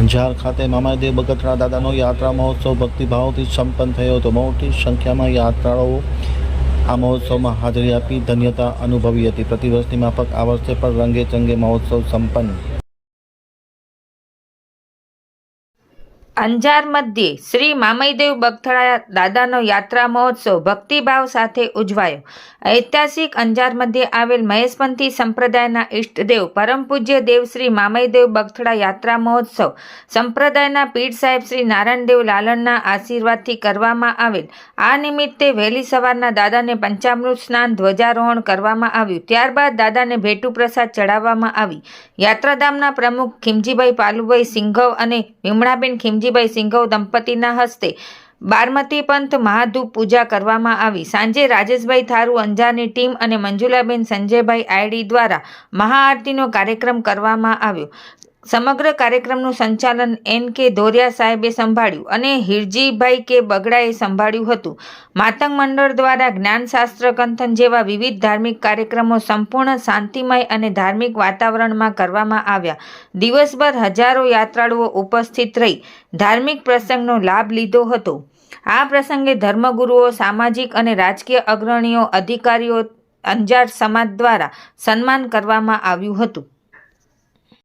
અંજાર ખાતે મામાદેવ બગતરા દાદાનો યાત્રા મહોત્સવ ભક્તિભાવથી સંપન્ન થયો હતો. મોટી સંખ્યામાં યાત્રાળુઓ આ મહોત્સવમાં હાજરી આપી ધન્યતા અનુભવી હતી. પ્રતિવર્ષની માફક આ વર્ષે પણ રંગે ચંગે મહોત્સવ સંપન્ન અંજાર મધ્યે શ્રી મામઈદેવ બગથળા દાદાનો યાત્રા મહોત્સવ ભક્તિભાવ સાથે ઉજવાયો. ઐતિહાસિક અંજાર મધ્યે આવેલ મહેશપંથી સંપ્રદાયના ઈષ્ટદેવ પરમ પૂજ્ય દેવ શ્રી મામઈદેવ બગથળા યાત્રા મહોત્સવ સંપ્રદાયના પીઠ સાહેબ શ્રી નારાયણદેવ લાલણના આશીર્વાદથી કરવામાં આવેલ. આ નિમિત્તે વહેલી સવારના દાદાને પંચામૃત સ્નાન ધ્વજારોહણ કરવામાં આવ્યું. ત્યારબાદ દાદાને ભેટુ પ્રસાદ ચઢાવવામાં આવી. યાત્રાધામના પ્રમુખ ખીમજીભાઈ પાલુભાઈ સિંઘવ અને વિમળાબેન ખીમજીભાઈ સિંઘવ દંપતીના હસ્તે બારમતી પંથ મહાધૂપ પૂજા કરવામાં આવી. સાંજે રાજેશભાઈ થારુ, અંજારની ટીમ અને મંજુલાબેન સંજયભાઈ આયડી દ્વારા મહાઆરતીનો કાર્યક્રમ કરવામાં આવ્યો. સમગ્ર કાર્યક્રમનું સંચાલન એન કે ધોરિયા સાહેબે સંભાળ્યું અને હિરજીભાઈ કે બગડાએ સંભાળ્યું હતું. માતંગ મંડળ દ્વારા જ્ઞાનશાસ્ત્ર કંથન જેવા વિવિધ ધાર્મિક કાર્યક્રમો સંપૂર્ણ શાંતિમય અને ધાર્મિક વાતાવરણમાં કરવામાં આવ્યા. દિવસભર હજારો યાત્રાળુઓ ઉપસ્થિત રહી ધાર્મિક પ્રસંગનો લાભ લીધો હતો. આ પ્રસંગે ધર્મગુરુઓ, સામાજિક અને રાજકીય અગ્રણીઓ, અધિકારીઓ, અંજાર સમાજ દ્વારા સન્માન કરવામાં આવ્યું હતું.